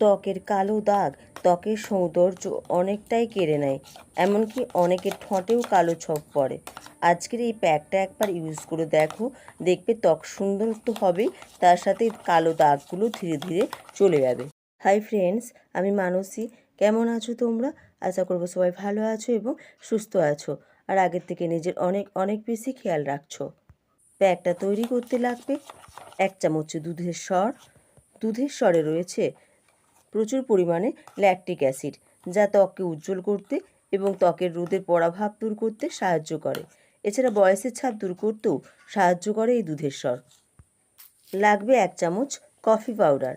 ত্বকের কালো দাগ, ত্বকের সৌন্দর্য অনেকটাই কেড়ে নেয়, এমনকি অনেকের ঠোঁটেও কালো ছক পড়ে। আজকের এই প্যাকটা একবার ইউজ করে দেখো, দেখবে ত্বক সুন্দর তো হবেই, তার সাথে কালো দাগগুলো ধীরে ধীরে চলে যাবে। হাই ফ্রেন্ডস, আমি মানসী। কেমন আছো তোমরা? আশা করব সবাই ভালো আছো এবং সুস্থ আছো। আর আগের থেকে নিজের অনেক অনেক বেশি খেয়াল রাখছো। প্যাকটা তৈরি করতে লাগবে এক চামচ দুধের স্বর। দুধের স্বরে রয়েছে প্রচুর পরিমাণে ল্যাকটিক অ্যাসিড যা ত্বককে উজ্জ্বল করতে এবং ত্বকের রোদের পরাভাব দূর করতে সাহায্য করে। এছাড়া বয়সের ছাপ দূর করতেও সাহায্য করে এই দুধের স্বর। লাগবে এক চামচ কফি পাউডার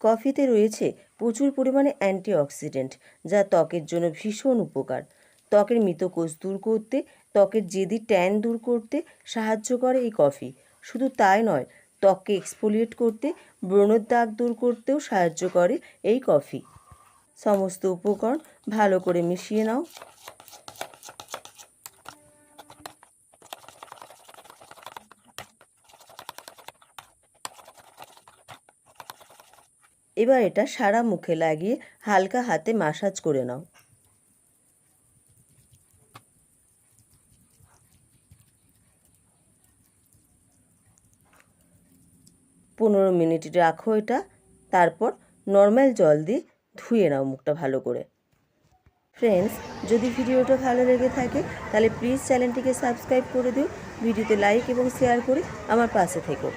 কফিতে রয়েছে প্রচুর পরিমাণে অ্যান্টিঅক্সিডেন্ট যা ত্বকের জন্য ভীষণ উপকার। ত্বকের মৃতকোষ দূর করতে, ত্বকের জেদি ট্যান দূর করতে সাহায্য করে এই কফি শুধু তাই নয় ত্বককে এক্সফোলিয়েট করতে, ব্রণের দাগ দূর করতেও সাহায্য করে এই কফি। সমস্ত উপকরণ ভালো করে মিশিয়ে নাও। এবার এটা সারা মুখে লাগিয়ে হালকা হাতে মাসাজ করে নাও। পনেরো মিনিট রাখো এটা, তারপর নর্মাল জল দিয়ে ধুয়ে নাও মুখটা ভালো করে। ফ্রেন্ডস যদি ভিডিওটা ভালো লেগে থাকে, তাহলে প্লিজ চ্যানেলটিকে সাবস্ক্রাইব করে দিও ভিডিওতে লাইক এবং শেয়ার করে আমার পাশে থেকো।